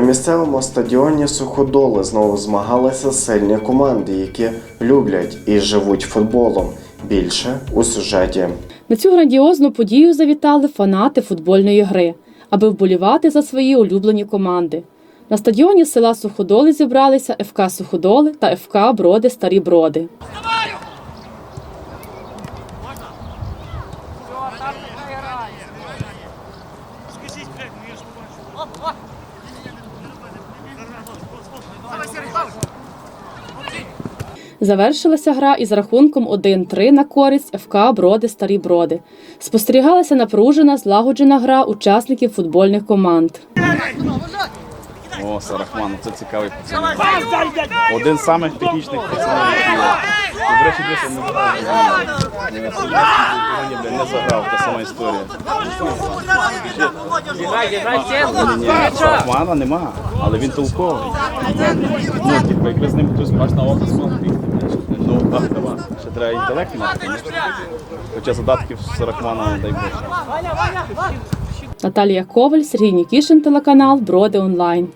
місцевому стадіоні Суходоли знову змагалися сильні команди, які люблять і живуть футболом. Більше у сюжеті. На цю грандіозну подію завітали фанати футбольної гри, аби вболівати за свої улюблені команди. На стадіоні села Суходоли зібралися ФК Суходоли та ФК Броди Старі Броди. Завершилася гра із рахунком 1-3 на користь ФК Броди Старі Броди. Спостерігалася напружена, злагоджена гра учасників футбольних команд. О, Сарахман, це цікавий пацан. Один з самих технічних пацанів. до речі, десь не. Не заграв, та сама історія. Сарахмана нема, але він толковий. Ну, типу, якби з ним хтось бач на око так. Ще треба інтелект мати. Хоча задатків Сарахмана, дай Боже. Наталія Коваль, Сергій Нікішин, телеканал Броди Онлайн.